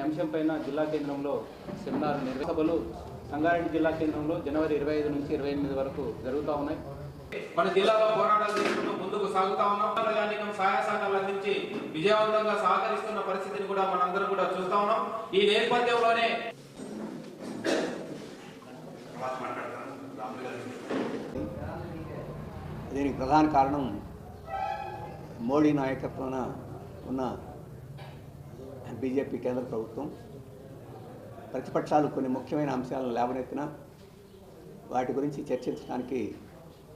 అనే అంశంపైన జిల్లా కేంద్రంలో సెమినార్ నిర్వహణలు సంగారెడ్డి జిల్లా కేంద్రంలో జనవరి ఇరవై ఐదు నుంచి ఇరవై ఎనిమిది వరకు జరుగుతూ ఉన్నాయి. మన జిల్లాలో పోరాటాలు చేసుకుంటూ ముందుకు సాగుతా ఉన్నాం. ప్రజానికం సహాయ సహకారాలు అందించి విజయవంతంగా సహకరిస్తున్న పరిస్థితిని కూడా మనందరం కూడా చూస్తా ఉన్నాం. ఈ నేపథ్యంలోనే దీనికి ప్రధాన కారణం మోడీ నాయకత్వాన ఉన్న బీజేపీ కేంద్ర ప్రభుత్వం ప్రతిపక్షాలు కొన్ని ముఖ్యమైన అంశాలను లేవనెత్తిన వాటి గురించి చర్చించడానికి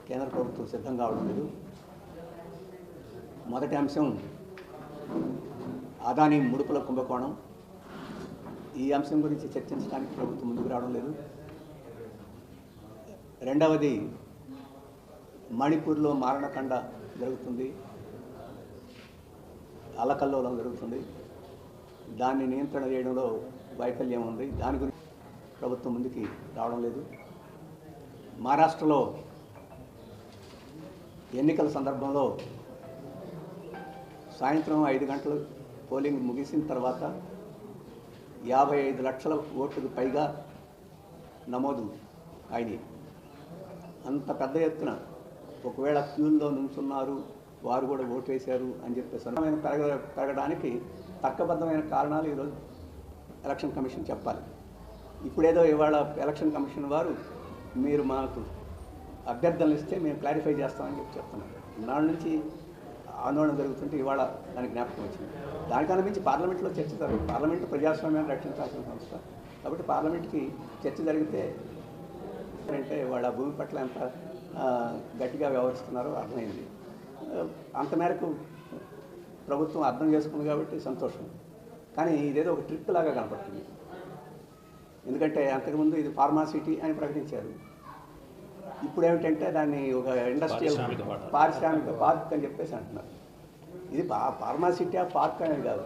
కేంద్ర ప్రభుత్వం సిద్ధం కావడం లేదు. మొదటి అంశం అదానీ ముడుపుల కుంభకోణం. ఈ అంశం గురించి చర్చించడానికి ప్రభుత్వం ముందుకు రావడం లేదు. రెండవది మణిపూర్లో మారణకండ జరుగుతుంది. అలకల్లోలం జరుగుతుంది. దాన్ని నియంత్రణ చేయడంలో వైఫల్యం ఉంది. దాని గురించి ప్రభుత్వం ముందుకి రావడం లేదు. మహారాష్ట్రలో ఎన్నికల సందర్భంలో సాయంత్రం ఐదు గంటలు పోలింగ్ ముగిసిన తర్వాత యాభై ఐదు లక్షల ఓట్లకు పైగా నమోదు అయినాయి. అంత పెద్ద ఎత్తున ఒకవేళ క్యూల్లో నుంచున్నారు వారు కూడా ఓటు వేశారు అని చెప్పేసి పెరగ పెరగడానికి తర్కబద్ధమైన కారణాలు ఈరోజు ఎలక్షన్ కమిషన్ చెప్పాలి. ఇప్పుడేదో ఇవాళ ఎలక్షన్ కమిషన్ వారు మీరు మాకు అభ్యర్థనలు ఇస్తే మేము క్లారిఫై చేస్తామని చెప్పి చెప్తున్నారు. ఇన్నాళ్ళ నుంచి ఆందోళన జరుగుతుంటే ఇవాళ దానికి జ్ఞాపకం వచ్చింది. దానికన్నా మించి పార్లమెంట్లో చర్చ జరుగుతుంది పార్లమెంట్ ప్రజాస్వామ్యాన్ని రక్షించాల్సిన సంస్థ. కాబట్టి పార్లమెంట్కి చర్చ జరిగితే అంటే వాళ్ళ భూమి పట్ల ఎంత గట్టిగా వ్యవహరిస్తున్నారో అర్థమైంది. అంత మేరకు ప్రభుత్వం అర్థం చేసుకుంది కాబట్టి సంతోషం. కానీ ఇదేదో ఒక ట్రిక్ లాగా కనపడుతుంది. ఎందుకంటే అంతకుముందు ఇది ఫార్మాసిటీ అని ప్రకటించారు. ఇప్పుడు ఏమిటంటే దాన్ని ఒక ఇండస్ట్రియల్ పారిశ్రామిక పార్క్ అని చెప్పేసి అంటున్నారు. ఇది ఫార్మాసిటీ ఆ పార్క్ అనేది కాదు.